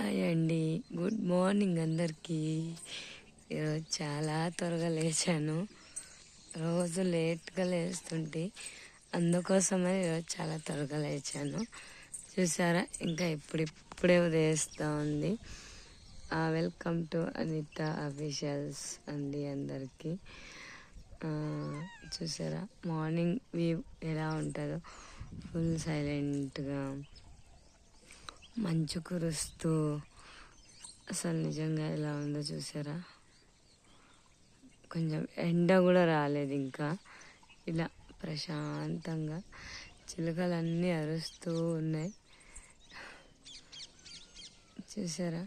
Hi అండి. Good morning అందరికీ. ఈరోజు చాలా త్వరగా లేచాను. రోజు లేట్గా లేస్తుంటే అందుకోసమే ఈరోజు చాలా త్వరగా లేచాను. చూసారా? ఇంకా ఇప్పుడిప్పుడే ఉదయిస్తూ ఉంది. వెల్కమ్ టు అనిత అఫీషియల్స్ అండి అందరికీ. చూసారా? మార్నింగ్ వ్యూ ఎలా ఉంటుందో ఫుల్ సైలెంట్గా మంచు కురుస్తూ అసలు నిజంగా ఎలా ఉందో చూసారా? కొంచెం ఎండ కూడా రాలేదు ఇంకా. ఇలా ప్రశాంతంగా చిలుకలన్నీ అరుస్తూ ఉన్నాయి. చూసారా?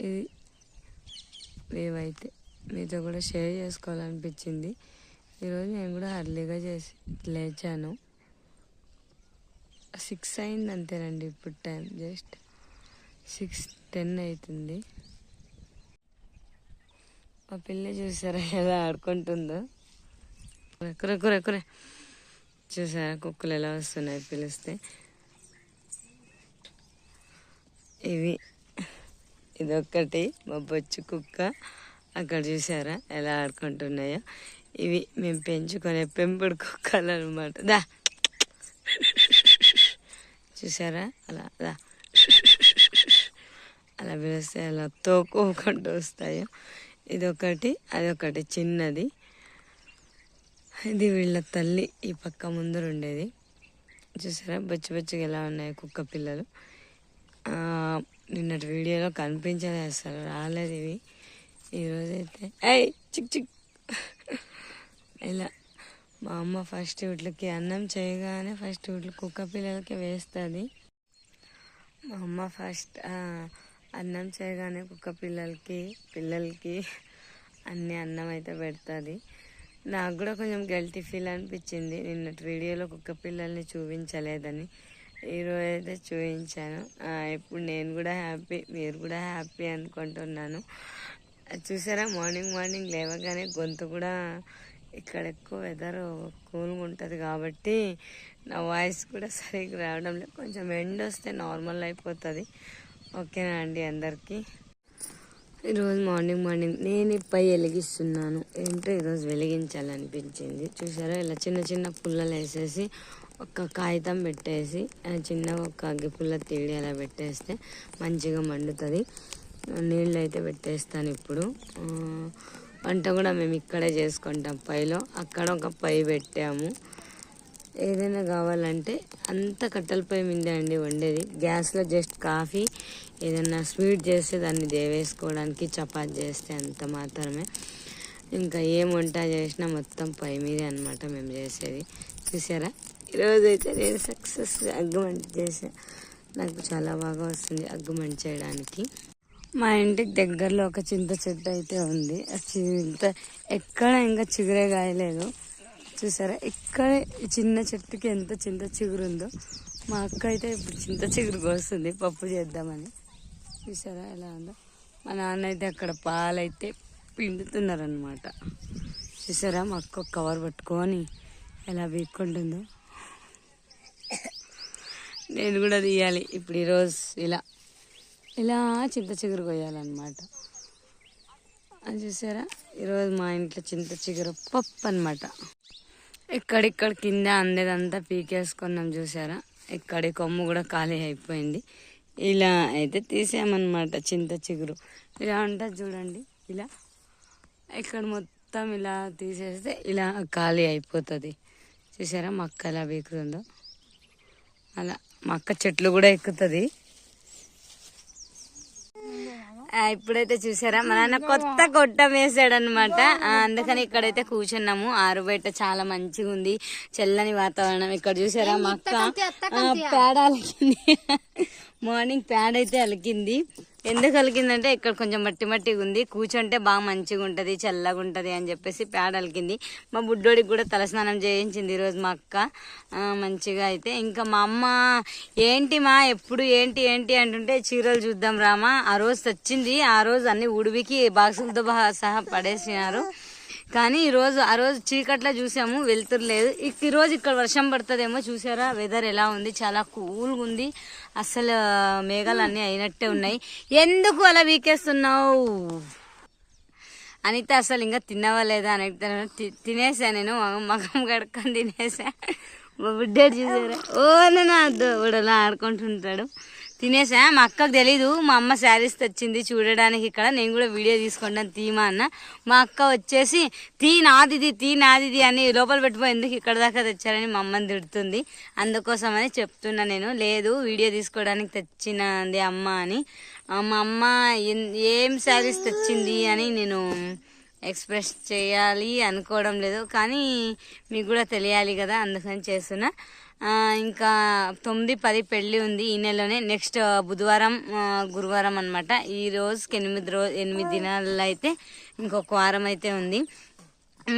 ఇది మేమైతే మీతో కూడా షేర్ చేసుకోవాలనిపించింది. ఈరోజు నేను కూడా అర్లీగా చేసి లేచాను. సిక్స్ అయింది అంతేనండి ఇప్పుడు టైం జస్ట్ సిక్స్ టెన్ అవుతుంది. మా పిల్ల చూసారా ఎలా ఆడుకుంటుందో? కుర కుర కుర చూసారా కుక్కలు ఎలా వస్తున్నాయి పిలిస్తే? ఇవి ఇదొక్కటి మా బొచ్చు కుక్క. అక్కడ చూసారా ఎలా ఆడుకుంటున్నాయో? ఇవి మేము పెంచుకునే పెంపుడు కుక్కలు అనమాట దా చూసారా అలా అలా అలా పిలిస్తే అలా తోకోకుండా వస్తాయో. ఇదొకటి అదొకటి చిన్నది. ఇది వీళ్ళ తల్లి ఈ పక్క ముందర ఉండేది. చూసారా బొచ్చు బొచ్చుగా ఎలా ఉన్నాయి కుక్క పిల్లలు. నిన్నటి వీడియోలో కనిపించలేదు అసలు రాలేదు ఇవి. ఈరోజైతే ఏయ్ చిక్ చిక్. ఇలా. మా అమ్మ ఫస్ట్ వీటికి అన్నం చేయగానే ఫస్ట్ వీటికి కుక్క పిల్లలకి వేస్తుంది. మా అమ్మ ఫస్ట్ అన్నం చేయగానే కుక్క పిల్లలకి పిల్లలకి అన్ని అన్నం అయితే పెడుతుంది. నాకు కూడా కొంచెం గల్టీ ఫీల్ అనిపించింది. నిన్నటి వీడియోలో కుక్క పిల్లల్ని చూపించలేదని. ఈరోజు అయితే చూపించాను. ఇప్పుడు నేను కూడా హ్యాపీ మీరు కూడా హ్యాపీ అనుకుంటున్నాను. అది చూసారా? మార్నింగ్ మార్నింగ్ లేవగానే గొంతు కూడా ఇక్కడ ఎక్కువ వెదర్ కూల్గా ఉంటుంది కాబట్టి నా వాయిస్ కూడా సరిగ్గా రావడం లేదు. కొంచెం ఎండ్ వస్తే నార్మల్ అయిపోతుంది. ఓకేనా అండి అందరికీ? ఈరోజు మార్నింగ్ మార్నింగ్ నేను పై వెలిగిస్తున్నాను. ఏంటో ఈరోజు వెలిగించాలనిపించింది. చూసారా ఇలా చిన్న చిన్న పుల్లలు వేసేసి ఒక కాగితం పెట్టేసి చిన్న ఒక అగ్గి పుల్ల తీడి అలా పెట్టేస్తే మంచిగా మండుతుంది. నీళ్ళు అయితే పెట్టేస్తాను ఇప్పుడు వంట కూడా మేము ఇక్కడే చేసుకుంటాం పైలో. అక్కడ ఒక పై పెట్టాము. ఏదైనా కావాలంటే అంత కట్టెల పై మీదే అండి వండేది. గ్యాస్లో జస్ట్ కాఫీ ఏదైనా స్వీట్ చేస్తే దాన్ని దేవేసుకోవడానికి చపాతి చేస్తే అంత మాత్రమే. ఇంకా ఏం వంట చేసినా మొత్తం పై మీదే అనమాట మేము చేసేది. చూసారా? ఈరోజు అయితే నేను సక్సెస్ అగ్గుమంట చేసా నాకు చాలా బాగా వస్తుంది అగ్గుమంట చేయడానికి. మా ఇంటికి దగ్గరలో ఒక చింత చెట్టు అయితే ఉంది. ఆ చింత ఎక్కడ ఇంకా చిగురే కాయలేదు. చూసారా? ఇక్కడ చిన్న చెట్టుకి ఎంత చింత చిగురు ఉందో మా అక్క అయితే ఇప్పుడు చింత చిగురు కోస్తుంది. పప్పు చేద్దామని. చూసారా ఎలా ఉందో? మా నాన్న అయితే అక్కడ పాలైతే పిండుతున్నారనమాట చూసారా? మా అక్క కవర్ పట్టుకొని ఎలా వీక్కుంటుందో. నేను కూడా తీయాలి. ఇప్పుడు ఈరోజు ఇలా ఇలా చింత చిగురు కొయ్యాలన్నమాట. అది చూసారా? ఈరోజు మా ఇంట్లో చింత చిగురు పప్పు అనమాట ఎక్కడిక్కడ కింద అందేదంతా పీకేసుకున్నాం చూసారా? ఇక్కడి కొమ్ము కూడా ఖాళీ అయిపోయింది. ఇలా అయితే తీసామన్నమాట చింత చిగురు. ఇలా ఉంటుంది చూడండి ఇలా. ఇక్కడ మొత్తం ఇలా తీసేస్తే ఇలా ఖాళీ అయిపోతుంది. చూసారా మక్క ఎలా పీకుతుందో అలా మక్క చెట్లు కూడా ఎక్కుతుంది. ఇప్పుడైతే చూసారా? మా నాన్న కొత్త కొట్టం వేసాడు అనమాట అందుకని ఇక్కడైతే కూర్చున్నాము. ఆరు బయట చాలా మంచిగా ఉంది. చల్లని వాతావరణం. ఇక్కడ చూసారా మా అక్క? ఆ, పేడ అలికింది. మార్నింగ్ పేడ అయితే అలికింది. ఎందుకు అలికిందంటే ఇక్కడ కొంచెం మట్టి మట్టిగా ఉంది. కూర్చుంటే బాగా మంచిగా ఉంటుంది చల్లగా ఉంటుంది అని చెప్పేసి పేడ అలికింది. మా బుడ్డోడికి కూడా తలస్నానం చేయించింది ఈరోజు మా అక్క. మంచిగా అయితే ఇంకా మా అమ్మ ఏంటి మా ఎప్పుడు ఏంటి ఏంటి? అంటుంటే చీరలు చూద్దాం రామా. ఆ రోజు తెచ్చింది. ఆ రోజు అన్ని ఉడివికి బాక్సులతో సహా పడేసినారు. కానీ ఈరోజు ఆ రోజు చీకట్లో చూసాము వెళ్తురు లేదు. ఈరోజు ఇక్కడ వర్షం పడుతుందేమో చూసారా? వెదర్ ఎలా ఉంది? చాలా కూల్గా ఉంది. అసలు మేఘాలన్నీ అయినట్టే ఉన్నాయి. ఎందుకు అలా వీకేస్తున్నావు? అనిత అసలు ఇంకా తినవా లేదా అని అడుగుతాను. తినేసా నేను మగం కడుక్కొని తినేసా. మా బిడ్డ చూసారా? ఓ నా ఉడలా ఆడుకుంటుంటాడు. తినేసా? మా అక్కకు తెలీదు. మా అమ్మ శారీస్ తెచ్చింది చూడడానికి ఇక్కడ. నేను కూడా వీడియో తీసుకుంటాను. తీమా అన్న. మా అక్క వచ్చేసి తీ నాదిది తీ నాదిది అని లోపల పెట్టిపోయి ఎందుకు ఇక్కడ దాకా తెచ్చారని మా అమ్మని తిడుతుంది. అందుకోసం అని చెప్తున్నా నేను. లేదు వీడియో తీసుకోవడానికి తెచ్చినది అమ్మ అని. మా అమ్మ ఏం శారీస్ తెచ్చింది అని నేను ఎక్స్ప్రెస్ చేయాలి అనుకోవడం లేదు. కానీ మీకు కూడా తెలియాలి కదా అందుకని చేస్తున్నా. ఇంకా తొమ్మిది పది పెళ్ళి ఉంది ఈ నెలలోనే. నెక్స్ట్ బుధవారం గురువారం అనమాట ఈ రోజుకి ఎనిమిది రోజు ఎనిమిది దినాల్లో అయితే ఇంకొక వారం అయితే ఉంది.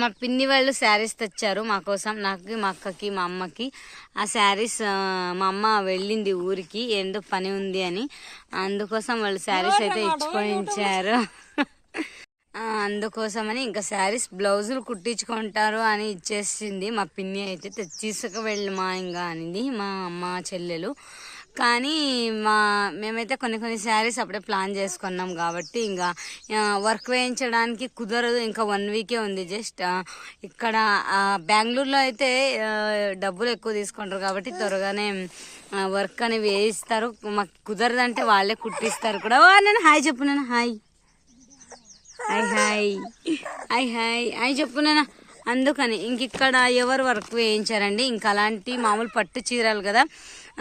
మా పిన్ని వాళ్ళు శారీస్ తెచ్చారు మా కోసం. నాకు మా అక్కకి మా అమ్మకి. ఆ శారీస్ మా అమ్మ వెళ్ళింది ఊరికి. ఏందో పని ఉంది అని. అందుకోసం వాళ్ళు శారీస్ అయితే ఇచ్చుకొని ఇచ్చారు అందుకోసమని ఇంకా శారీస్ బ్లౌజులు కుట్టించుకుంటారు అని ఇచ్చేసింది. మా పిన్ని అయితే తె- తీసుకు వెళ్ళి మా ఇంకా అనింది మా అమ్మ చెల్లెలు. కానీ మా మేమైతే కొన్ని కొన్ని శారీస్ అప్పుడే ప్లాన్ చేసుకున్నాం కాబట్టి ఇంకా వర్క్ వేయించడానికి కుదరదు. ఇంకా వన్ వీకే ఉంది జస్ట్. ఇక్కడ బెంగళూరులో అయితే డబ్బులు ఎక్కువ తీసుకుంటారు కాబట్టి త్వరగానే వర్క్ అని వేయిస్తారు. మాకు కుదరదంటే వాళ్ళే కుట్టిస్తారు కూడా. నేను హాయ్ చెప్పు నేను hi. Hi hi. Hi hi. అని చెప్పు అందుకని ఇంక ఇక్కడ ఎవరు వర్క్ వేయించారండి? ఇంకా అలాంటి మామూలు పట్టు చీరలు కదా.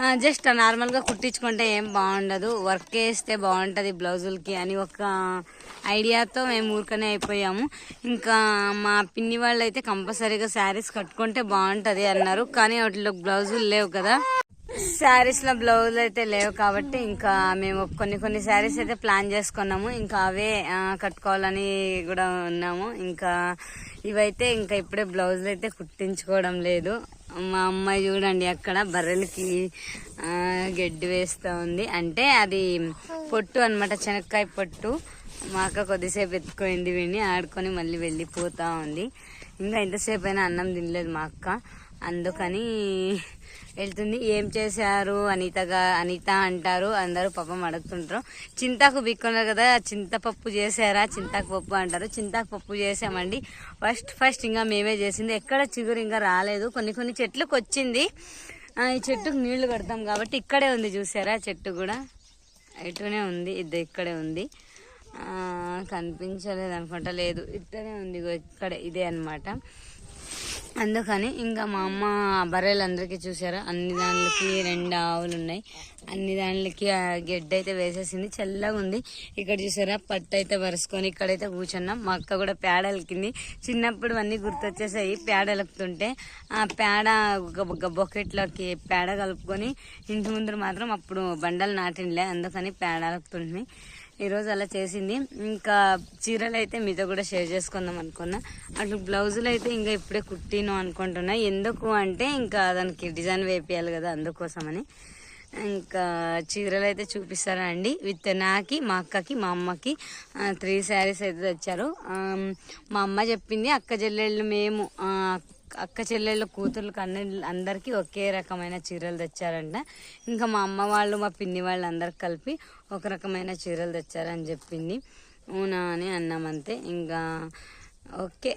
ఆ, జస్ట్ నార్మల్గా కుట్టించుకుంటే ఏం బాగుండదు. వర్క్ వేస్తే బాగుంటుంది బ్లౌజులకి అని ఒక ఐడియాతో మేము ఊరికనే అయిపోయాము. ఇంకా మా పిన్ని వాళ్ళు అయితే కంపల్సరీగా శారీస్ కట్టుకుంటే బాగుంటుంది అన్నారు. కానీ వాటిలో బ్లౌజులు లేవు కదా. శారీస్లో బ్లౌజ్ అయితే లేవు కాబట్టి ఇంకా మేము కొన్ని కొన్ని శారీస్ అయితే ప్లాన్ చేసుకున్నాము. ఇంకా అవే కట్టుకోవాలని కూడా ఉన్నాము. ఇంకా ఇవైతే ఇంకా ఇప్పుడే బ్లౌజులు అయితే కుట్టించుకోవడం లేదు. మా అమ్మాయి చూడండి అక్కడ బర్రెలకి గడ్డి వేస్తూ ఉంది. అంటే అది పొట్టు అనమాట శనక్కాయ పొట్టు. మా అక్క కొద్దిసేపు ఎత్తుకోయింది విని ఆడుకొని మళ్ళీ వెళ్ళిపోతూ ఉంది. ఇంకా ఎంతసేపు అయినా అన్నం తినలేదు మా అక్క. అందుకని వెళ్తుంది. ఏం చేశారు? అనితగా అనిత అంటారు. అందరూ పాపం అడుగుతుంటారు. చింతాకు బిక్కున్నారు కదా చింతపప్పు చేశారా? చింతాకు పప్పు అంటారు. చింతాకు పప్పు చేసామండి ఫస్ట్ ఫస్ట్ ఇంకా మేమే చేసింది. ఎక్కడ చిగురు ఇంకా రాలేదు. కొన్ని కొన్ని చెట్లకు వచ్చింది. ఈ చెట్టుకు నీళ్ళు కడతాం కాబట్టి ఇక్కడే ఉంది. చూసారా? చెట్టు కూడా ఇటునే ఉంది. ఇది ఇక్కడే ఉంది. కనిపించలేదు అనుకుంటా లేదు ఇక్కడే ఉంది. ఇక్కడే ఇదే అన్నమాట. అందుకని ఇంకా మా అమ్మ బర్రెలందరికీ చూసారా? అన్ని దానికి రెండు ఆవులు ఉన్నాయి అన్ని దానికి ఆ గెడ్డ అయితే వేసేసింది. చల్లగా ఉంది ఇక్కడ చూసారా? పట్టు అయితే వరుసుకొని ఇక్కడైతే కూర్చున్నాం. మా అక్క కూడా పేడ ఎలికింది చిన్నప్పుడు అన్నీ గుర్తొచ్చేసాయి. పేడ ఎలుకుతుంటే ఆ పేడ ఒక- బొకెట్లోకి పేడ కలుపుకొని ఇంటి ముందర మాత్రం అప్పుడు బండలు నాటిండలే. అందుకని పేడ ఎలుకుతుంది ఈరోజు అలా చేసింది. ఇంకా చీరలు అయితే మీతో కూడా షేర్ చేసుకుందాం అనుకున్నా. అట్లా బ్లౌజులు అయితే ఇంకా ఇప్పుడే కుట్టిను అనుకుంటున్నా. ఎందుకు అంటే ఇంకా దానికి డిజైన్ వేపియాలి కదా అందుకోసమని. ఇంకా చీరలు అయితే చూపిస్తారా అండి. విత్ నాకి మా అక్కకి మా అమ్మకి త్రీ శారీస్ అయితే తెచ్చారు. మా అమ్మ చెప్పింది అక్క చెల్లెళ్ళు మేము అక్క చెల్లెళ్ళ కూతుర్లకు అన్ని అందరికీ ఒకే రకమైన చీరలు తెచ్చారంట. ఇంకా మా అమ్మ వాళ్ళు మా పిన్ని వాళ్ళు అందరు కలిపి ఒక రకమైన చీరలు తెచ్చారని చెప్పింది. అవునా అని అన్నామంతే ఇంకా ఓకే.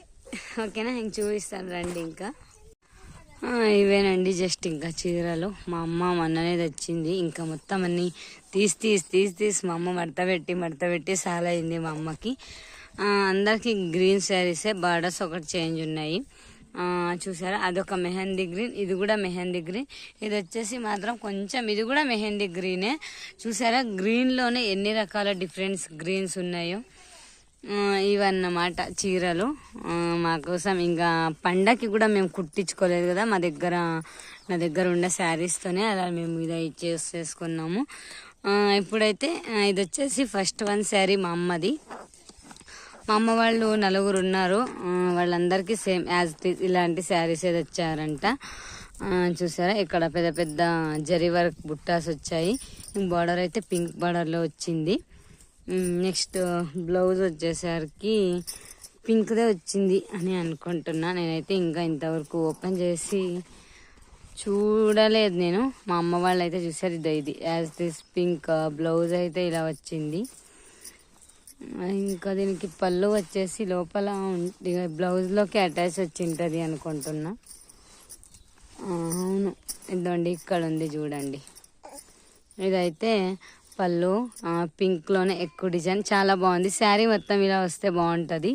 ఓకేనా? ఇంక చూపిస్తాను రండి ఇంకా. ఇవేనండి జస్ట్ ఇంకా చీరలు. మా అమ్మ మొన్ననే తెచ్చింది. ఇంకా మొత్తం అన్ని తీసి తీసి తీసి తీసి మా అమ్మ మడత పెట్టి మడత పెట్టి మా అమ్మకి. అందరికీ గ్రీన్ శారీసే బార్డర్స్ ఒకటి చేంజ్ ఉన్నాయి. చూసారా? అదొక మెహందీ గ్రీన్ ఇది కూడా మెహందీ గ్రీన్. ఇది వచ్చేసి మాత్రం కొంచెం ఇది కూడా మెహందీ గ్రీనే. చూసారా? గ్రీన్లోనే ఎన్ని రకాల డిఫరెంట్స్ గ్రీన్స్ ఉన్నాయో. ఇవన్నమాట చీరలు. మాకోసం మా కోసం ఇంకా పండగకి కూడా మేము కుట్టించుకోలేదు కదా మా దగ్గర నా దగ్గర ఉన్న శారీస్తోనే అలా మేము ఇది చేసుకున్నాము ఇప్పుడైతే ఇది వచ్చేసి ఫస్ట్ వన్ శారీ మా అమ్మది. మా అమ్మ వాళ్ళు నలుగురు ఉన్నారు. వాళ్ళందరికీ సేమ్ యాజ్ ఇలాంటి శారీస్ ఏది వచ్చారంట చూసారా? ఇక్కడ పెద్ద పెద్ద జరీ వర్క్ బుట్టాస్ వచ్చాయి. బార్డర్ అయితే పింక్ బార్డర్లో వచ్చింది. నెక్స్ట్ బ్లౌజ్ వచ్చేసరికి పింక్దే వచ్చింది అని అనుకుంటున్నా. నేనైతే ఇంకా ఇంతవరకు ఓపెన్ చేసి చూడలేదు నేను. మా అమ్మ వాళ్ళు అయితే చూసారు ఇది ఇది. యాజ్ దిస్ పింక్ బ్లౌజ్ అయితే ఇలా వచ్చింది. ఇంకా దీనికి పళ్ళు వచ్చేసి లోపల బ్లౌజ్లోకి అటాచ్ వచ్చి ఉంటుంది అనుకుంటున్నా. అవును. ఇదండి ఇక్కడ ఉంది చూడండి. ఇదైతే పళ్ళు పింక్లోనే ఎక్కువ డిజైన్ చాలా బాగుంది. శారీ మొత్తం ఇలా వస్తే బాగుంటుంది.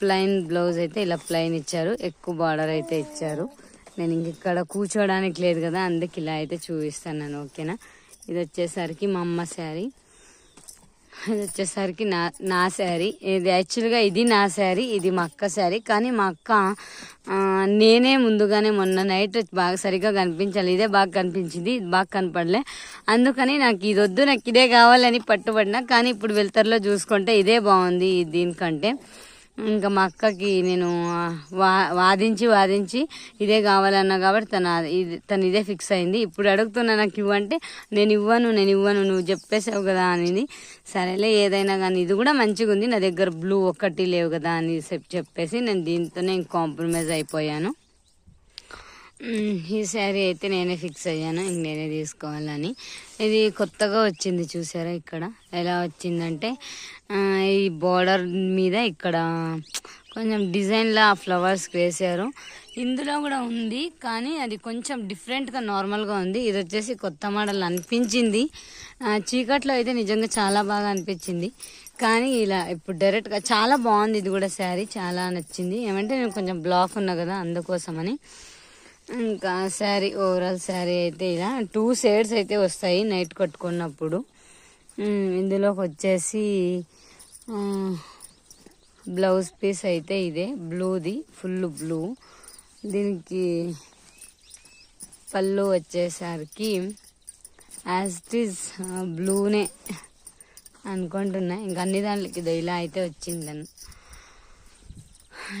ప్లెయిన్ బ్లౌజ్ అయితే ఇలా ప్లెయిన్ ఇచ్చారు. ఎక్కువ బార్డర్ అయితే ఇచ్చారు. నేను ఇంక ఇక్కడ కూర్చోడానికి లేదు కదా అందుకే ఇలా అయితే చూపిస్తాను ఓకేనా? ఇది వచ్చేసరికి మా అమ్మ శారీ. అది వచ్చేసరికి నా నా శారీ. ఇది యాక్చువల్గా ఇది నా శారీ ఇది మా అక్క శారీ. కానీ మా అక్క నేనే ముందుగానే మొన్న నైట్ బాగా సరిగ్గా కనిపించాలి. ఇదే బాగా కనిపించింది. ఇది బాగా కనపడలే. అందుకని నాకు ఇది వద్దు నాకు ఇదే కావాలని పట్టుబడినా. కానీ ఇప్పుడు వెళ్తారులో చూసుకుంటే ఇదే బాగుంది దీనికంటే. ఇంకా మా అక్కకి నేను వా వాదించి వాదించి ఇదే కావాలన్నా కాబట్టి తన ఇది తను ఇదే ఫిక్స్ అయింది. ఇప్పుడు అడుగుతున్నా నాకు ఇవ్వంటే నేను ఇవ్వను నేను ఇవ్వను నువ్వు చెప్పేసావు కదా అనేది సరేలే ఏదైనా కానీ ఇది కూడా మంచిగా ఉంది నా దగ్గర బ్లూ ఒక్కటి లేవు కదా అని చెప్పేసి నేను దీంతోనే కాంప్రమైజ్ అయిపోయాను. ఈ శారీ అయితే నేనే ఫిక్స్ అయ్యాను ఇంక నేనే తీసుకోవాలని. ఇది కొత్తగా వచ్చింది చూసారా ఇక్కడ? ఎలా వచ్చిందంటే ఈ బోర్డర్ మీద ఇక్కడ కొంచెం డిజైన్లా ఫ్లవర్స్ వేసారు ఇందులో కూడా ఉంది కానీ అది కొంచెం డిఫరెంట్గా నార్మల్గా ఉంది. ఇది వచ్చేసి కొత్త మోడల్ అనిపించింది. చీకట్లో అయితే నిజంగా చాలా బాగా అనిపించింది. కానీ ఇలా ఇప్పుడు డైరెక్ట్గా చాలా బాగుంది ఇది కూడా శారీ చాలా నచ్చింది. ఏమంటే నేను కొంచెం బ్లాక్ ఉన్నా కదా అందుకోసమని. ఇంకా శారీ ఓవరాల్ శారీ అయితే ఇలా టూ షేడ్స్ అయితే వస్తాయి నైట్ కట్టుకున్నప్పుడు. ఇందులోకి వచ్చేసి బ్లౌజ్ పీస్ అయితే ఇదే బ్లూది ఫుల్ బ్లూ దీనికి పళ్ళు వచ్చేసరికి యాజ్ ఇట్ ఈజ్ బ్లూనే అనుకుంటున్నా. ఇంకా అన్ని దాంట్లోకి ఇదో ఇలా అయితే వచ్చిందని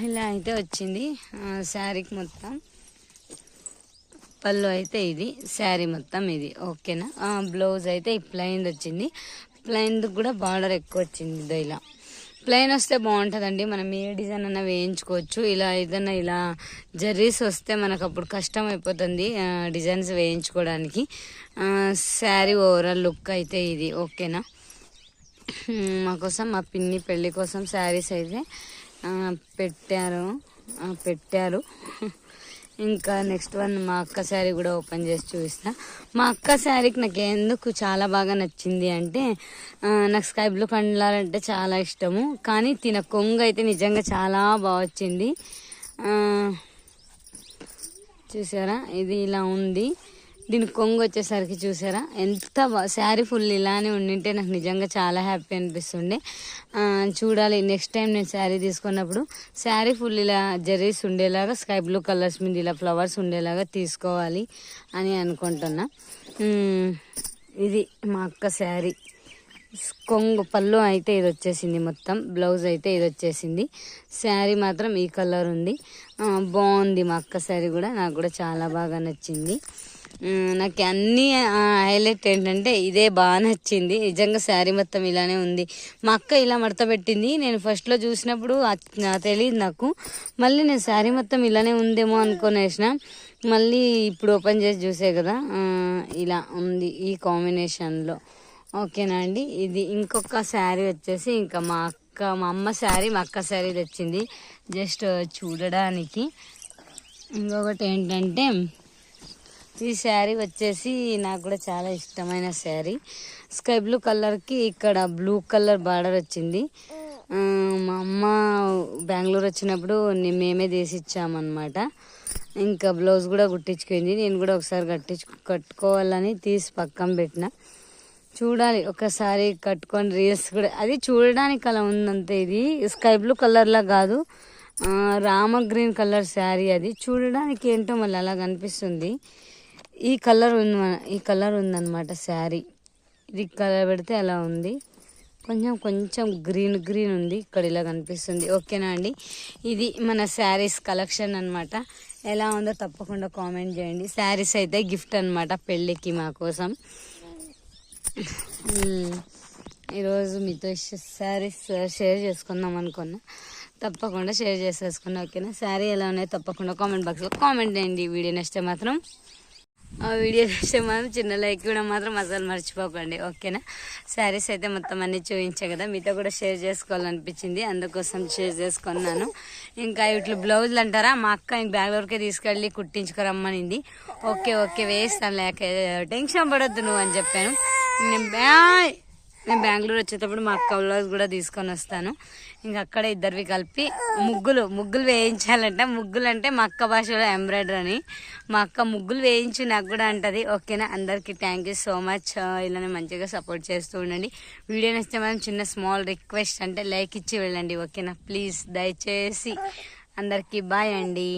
ఇలా అయితే వచ్చింది. శారీకి మొత్తం. పళ్ళు అయితే ఇది శారీ మొత్తం ఇది ఓకేనా? బ్లౌజ్ అయితే ఈ ప్లెయిన్ వచ్చింది. ప్లెయిన్ కూడా బార్డర్ ఎక్కువ వచ్చింది ఇలా. ప్లెయిన్ వస్తే బాగుంటుందండి. మనం ఏ డిజైన్ అన్నా వేయించుకోవచ్చు. ఇలా ఏదైనా ఇలా జర్రీస్ వస్తే మనకు అప్పుడు కష్టం అయిపోతుంది డిజైన్స్ వేయించుకోవడానికి. శారీ ఓవరాల్ లుక్ అయితే ఇది ఓకేనా? మా కోసం మా పిన్ని పెళ్ళి కోసం శారీస్ అయితే పెట్టారు. పెట్టారు. ఇంకా నెక్స్ట్ వన్ మా అక్క శారీ కూడా ఓపెన్ చేసి చూపిస్తా. మా అక్క శారీకి నాకు ఎందుకు చాలా బాగా నచ్చింది అంటే నాకు స్కై బ్లూ కండాలంటే చాలా ఇష్టము. కానీ తిన కొంగు అయితే నిజంగా చాలా బాగా వచ్చింది. చూసారా? ఇది ఇలా ఉంది. దీని కొంగు వచ్చేసరికి చూసారా? ఎంత శారీ ఫుల్ ఇలానే ఉండింటే నాకు నిజంగా చాలా హ్యాపీ అనిపిస్తుండే. చూడాలి. నెక్స్ట్ టైం నేను శారీ తీసుకున్నప్పుడు శారీ ఫుల్ ఇలా జరీస్ ఉండేలాగా స్కై బ్లూ కలర్స్ మీద ఇలా ఫ్లవర్స్ ఉండేలాగా తీసుకోవాలి అని అనుకుంటున్నా. ఇది మా అక్క శారీ. కొంగు పళ్ళు అయితే ఇది వచ్చేసింది మొత్తం. బ్లౌజ్ అయితే ఇది వచ్చేసింది. శారీ మాత్రం ఈ కలర్ ఉంది. బాగుంది మా అక్క శారీ కూడా. నాకు కూడా చాలా బాగా నచ్చింది. నాకు అన్ని హైలైట్ ఏంటంటే ఇదే బాగా నచ్చింది. నిజంగా శారీ మొత్తం ఇలానే ఉంది. మా అక్క ఇలా మడత పెట్టింది. నేను ఫస్ట్లో చూసినప్పుడు తెలియదు నాకు. మళ్ళీ నేను శారీ మొత్తం ఇలానే ఉందేమో అనుకునేసిన మళ్ళీ ఇప్పుడు ఓపెన్ చేసి చూసే కదా. ఇలా ఉంది ఈ కాంబినేషన్లో ఓకేనా అండి? ఇది ఇంకొక శారీ వచ్చేసి ఇంకా మా అక్క మా అమ్మ శారీ మా అక్క శారీ తెచ్చింది. జస్ట్ చూడడానికి. ఇంకొకటి ఏంటంటే ఈ శారీ వచ్చేసి నాకు కూడా చాలా ఇష్టమైన శారీ. స్కై బ్లూ కలర్కి ఇక్కడ బ్లూ కలర్ బార్డర్ వచ్చింది. మా అమ్మ బెంగళూరు వచ్చినప్పుడు మేమే తీసి ఇచ్చామన్నమాట. ఇంకా బ్లౌజ్ కూడా కుట్టించుకుంది. నేను కూడా ఒకసారి కట్టించు కట్టుకోవాలని తీసి పక్కన పెట్టిన. చూడాలి ఒకసారి కట్టుకొని రీల్స్ కూడా అది చూడడానికి అలా ఉందంతే ఇది. స్కై బ్లూ కలర్లా కాదు. రామ గ్రీన్ కలర్ శారీ అది. చూడడానికి ఏంటో మళ్ళీ అలా కనిపిస్తుంది. ఈ కలర్ ఉంది ఈ కలర్ ఉందన్నమాట శారీ. ఇది కలర్ పెడితే అలా ఉంది. కొంచెం కొంచెం గ్రీన్ గ్రీన్ ఉంది. ఇక్కడ ఇలా కనిపిస్తుంది. ఓకేనా అండి? ఇది మన శారీస్ కలెక్షన్ అనమాట ఎలా ఉందో తప్పకుండా కామెంట్ చేయండి. శారీస్ అయితే గిఫ్ట్ అనమాట పెళ్ళికి మా కోసం. ఈరోజు మీతో శారీస్ షేర్ చేసుకుందాం అనుకున్నా. తప్పకుండా షేర్ చేసేసుకున్నా. ఓకేనా? శారీ ఎలా ఉన్నాయో తప్పకుండా కామెంట్ బాక్స్లో కామెంట్ చేయండి. వీడియో నచ్చితే మాత్రం ఆ వీడియో చూస్తే మాత్రం చిన్న లైక్ కూడా మాత్రం అసలు మర్చిపోకండి ఓకేనా? శారీస్ అయితే మొత్తం అన్నీ చూపించా కదా మీతో కూడా షేర్ చేసుకోవాలనిపించింది అందుకోసం షేర్ చేసుకున్నాను. ఇంకా ఇట్లా బ్లౌజులు అంటారా? మా అక్క ఇంక బెంగళూరుకే తీసుకెళ్ళి కుట్టించుకురమ్మనింది. ఓకే ఓకే వేస్తాను లేక టెన్షన్ పడొద్దు నువ్వు అని చెప్పాను. నేను బ్యా- నేను బెంగళూరు వచ్చేటప్పుడు మా అక్క బ్లౌజ్ కూడా తీసుకొని వస్తాను. ఇంకా అక్కడ ఇద్దరివి కలిపి ముగ్గులు ముగ్గులు వేయించాలంట. ముగ్గులు అంటే మా అక్క భాషలో ఎంబ్రాయిడరీ అని. మా అక్క ముగ్గులు వేయించి నాకు కూడా అంటది ఓకేనా అందరికీ థ్యాంక్ యూ సో మచ్ ఇలానే మంచిగా సపోర్ట్ చేస్తూ ఉండండి. వీడియో నచ్చితే మనం చిన్న స్మాల్ రిక్వెస్ట్ అంటే లైక్ ఇచ్చి వెళ్ళండి ఓకేనా? ప్లీజ్ దయచేసి అందరికీ బాయ్ అండి.